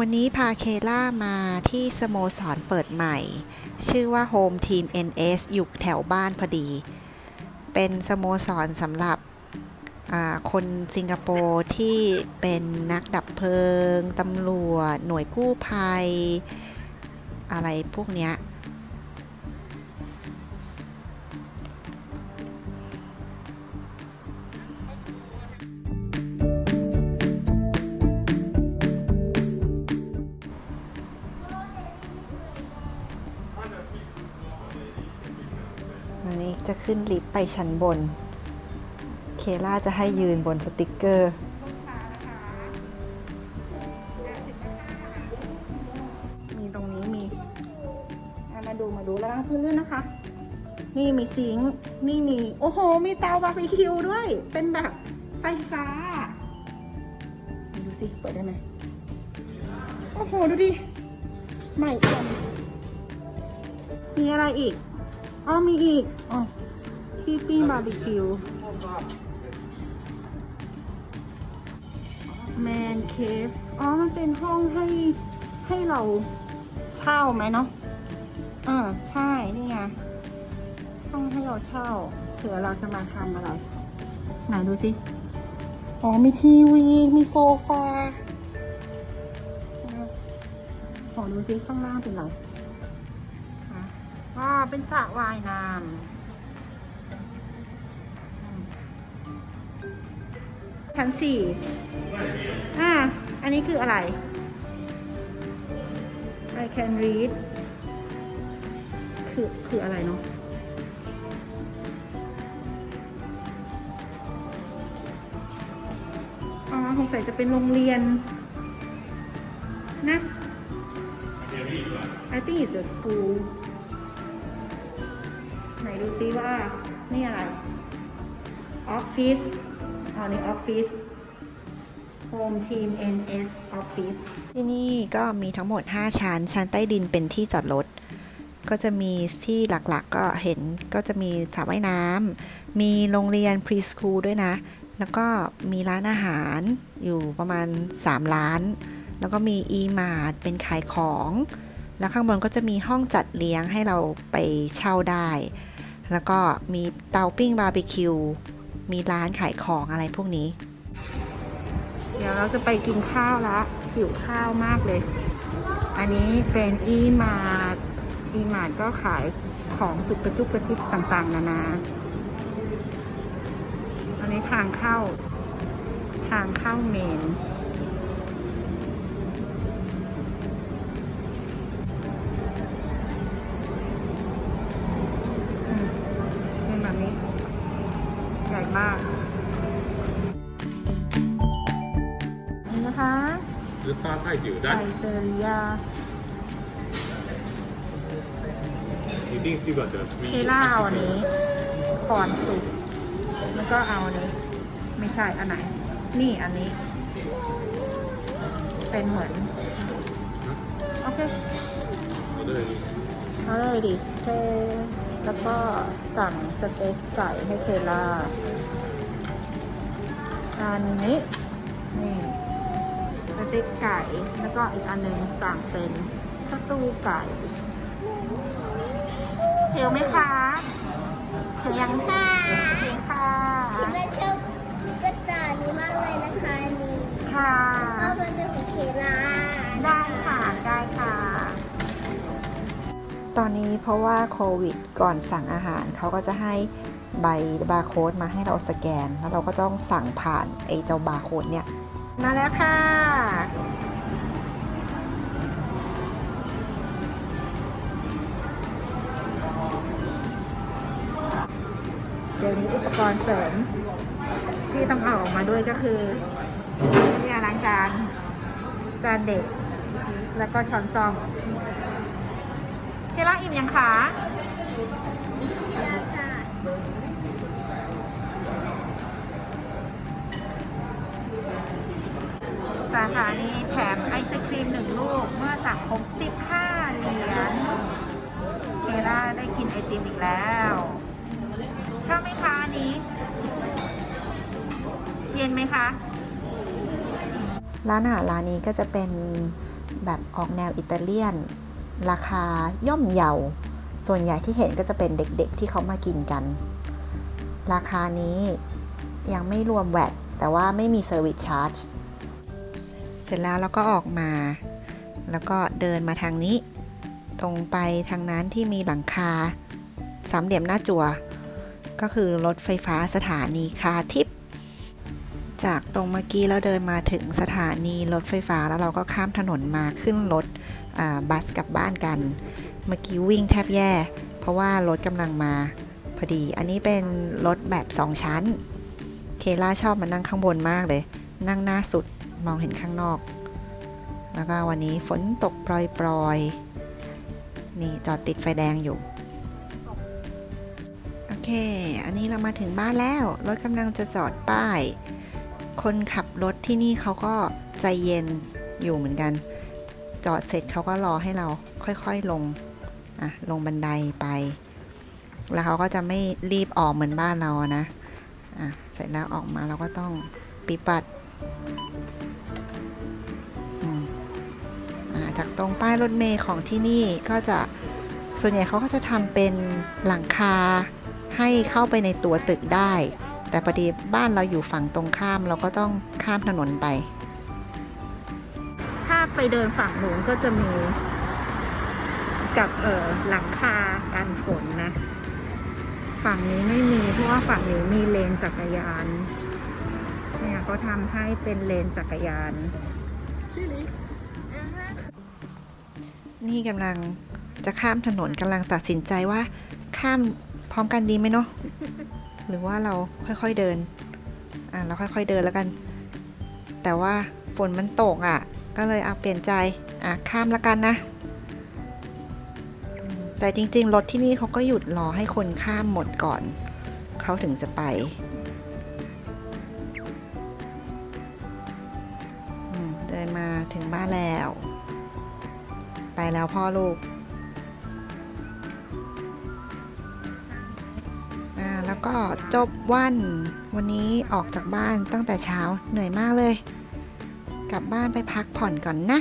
วันนี้พาเคล่ามาที่สโมสรเปิดใหม่ ชื่อว่า Home Team NS อยู่แถวบ้านพอดี เป็นสโมสรสำหรับคนสิงคโปร์ที่เป็นนักดับเพลิง ตำรวจ หน่วยกู้ภัย อะไรพวกเนี้ จะขึ้นลิฟต์ไปชั้นบน เคล่าจะให้ยืนบนสติกเกอร์ มีตรงนี้มีอะมาดูมาดูแล้วพื้นลื่อนนะคะ นี่มีซิงค์นี่มี โอ้โห มีเตาบาร์บีคิวด้วย เป็นแบบไฟฟ้า ดูสิเปิดได้ไหมโอ้โห ดูดิ ใหม่จังมีอะไรอีก อ๋อมีอีกอ๋อที่ปิ้งบาร์บีคิว แมนเคฟอ๋อ มันเป็นห้องให้ให้เราเช่าไหมเนาะเออใช่ นี่ไง ห้องให้เราเช่าเผื่อเราจะมาทำอะไร ไหนดูสิ อ๋อ มีทีวี มีโซฟาขอดูสิข้างล่างเป็นไร อ๋อเป็นสระว่ายน้ำชั้นสี่อ่า อันนี้คืออะไร I can read คือ คืออะไรเนาะอ๋อสงสัยจะเป็นโรงเรียน นะ I think it's a school Office อ๋อนี่ Office Home Team NS Office ที่นี่ก็มีทั้งหมด 5 ชั้น ชั้นใต้ดินเป็นที่จอดรถ ก็จะมีที่หลักๆก็เห็นก็จะมีสระว่ายน้ำมีโรงเรียนพรีสคูลด้วยนะ แล้วก็มีร้านอาหารอยู่ประมาณ 3 ร้าน แล้วก็มีอีมาร์เป็นขายของ แล้วข้างบนก็จะมีห้องจัดเลี้ยงให้เราไปเช่าได้ แล้วก็มีเตาปิ้งบาร์บีคิว มีร้านขายของอะไรพวกนี้ เดี๋ยวเราจะไปกินข้าวละหิวข้าวมากเลย อันนี้เป็นอีมาอีมาดก็ขายของสุกกระจุกกระจิบต่างๆ นานา อันนี้ทางเข้า ทางเข้าเมน 十八泰酒 ไซ 站， เซเรีย 一定是个的 เคล่าเอาอันนี้ก่อนสุกแล้วก็เอาอันนี้ ไม่ใช่อันไหน นี่อันนี้ เป็นเหมือน โอเค 好的， เอาเลยดิเทแล้วก็สั่งสเต็กไก่ให้เคล่าอันนี้ นี่ส เต็กไก่ แล้วก็อีกอันหนึ่งสั่งเป็นสตูไก่เทียวไหมคะเทียวยังค่ะเทียวค่ะคิดว่าชอบกระต่ายนี้มากเลยนะคะอันนี่ค่ะเพราะมันเป็นของเคลาได้ค่ะได้ค่ะ ตอนนี้เพราะว่าโควิดก่อนสั่งอาหารเขาก็จะให้ใบบาร์โค้ดมาให้เราสแกน แล้วเราก็ต้องสั่งผ่านไอ้เจ้าบาร์โค้ดเนี่ย มาแล้วค่ะ เดี๋ยวนี้อุปกรณ์เสริมที่ต้องเอาออกมาด้วยก็คือเนี่ยล้างจานจานเด็ก แล้วก็ช้อนซ่อมเคล่าอิ่มยังคะ ค่ะ สาขานี้แถมไอศครีมหนึ่งลูก เมื่อสั่งครบ15เหรียญเคล่าได้กินไอติมอีกแล้วชอบไหมคะอันนี้ เย็นไหมคะ ร้านอาหารร้านนี้ก็จะเป็นแบบออกแนวอิตาเลียน ราคาย่อมเยา ส่วนใหญ่ที่เห็นก็จะเป็นเด็กๆที่เขามากินกัน ราคานี้ยังไม่รวมแวดแต่ว่าไม่มีเซอร์วิสชาร์จ เสร็จแล้วเราก็ออกมา แล้วก็เดินมาทางนี้ ตรงไปทางนั้นที่มีหลังคาสามเหลี่ยมหน้าจัวก็คือรถไฟฟ้าสถานีคาทิพย์จากตรงเมื่อกี้เราเดินมาถึงสถานีรถไฟฟ้าแล้วเราก็ข้ามถนนมาขึ้นรถบัสกลับบ้านกัน เมื่อกี้วิ่งแทบแย่ เพราะว่ารถกำลังมาพอดี อันนี้เป็นรถแบบสองชั้น เคล่าชอบมานั่งข้างบนมากเลย นั่งหน้าสุด มองเห็นข้างนอก แล้วก็วันนี้ฝนตกปรอยๆ นี่จอดติดไฟแดงอยู่ โอเค อันนี้เรามาถึงบ้านแล้ว รถกำลังจะจอดป้าย คนขับรถที่นี่เขาก็ใจเย็นอยู่เหมือนกัน จอดเสร็จเขาก็รอให้เราค่อยๆลงอะลงบันไดไป แล้วเขาก็จะไม่รีบออกเหมือนบ้านเรานะอะเสร็จแล้วออกมาเราก็ต้องปีปัด จากตรงป้ายรถเมล์ของที่นี่ก็จะส่วนใหญ่เขาก็จะทำเป็นหลังคาให้เข้าไปในตัวตึกได้ แต่พอดีบ้านเราอยู่ฝั่งตรงข้ามเราก็ต้องข้ามถนนไป ถ้าไปเดินฝั่งนู้นก็จะมีกับเออหลังคากันฝนนะ ฝั่งนี้ไม่มีเพราะว่าฝั่งนี้มีเลนจักรยานเนี่ยเขาทำให้เป็นเลนจักรยาน นี่กำลังจะข้ามถนนกำลังตัดสินใจว่า ข้ามพร้อมกันดีไหมเนาะหรือว่าเราค่อยๆเดิน อะเราค่อยๆเดินแล้วกัน แต่ว่าฝนมันตกอะ ก็เลยเอาเปลี่ยนใจ อะข้ามแล้วกันนะ แต่จริงๆ รถที่นี่เขาก็หยุดรอให้คนข้ามหมดก่อน เขาถึงจะไปเดินมาถึงบ้านแล้ว ไปแล้วพ่อลูกแล้วก็จบวันวันนี้ออกจากบ้านตั้งแต่เช้าเหนื่อยมากเลย กลับบ้านไปพักผ่อนก่อนนะ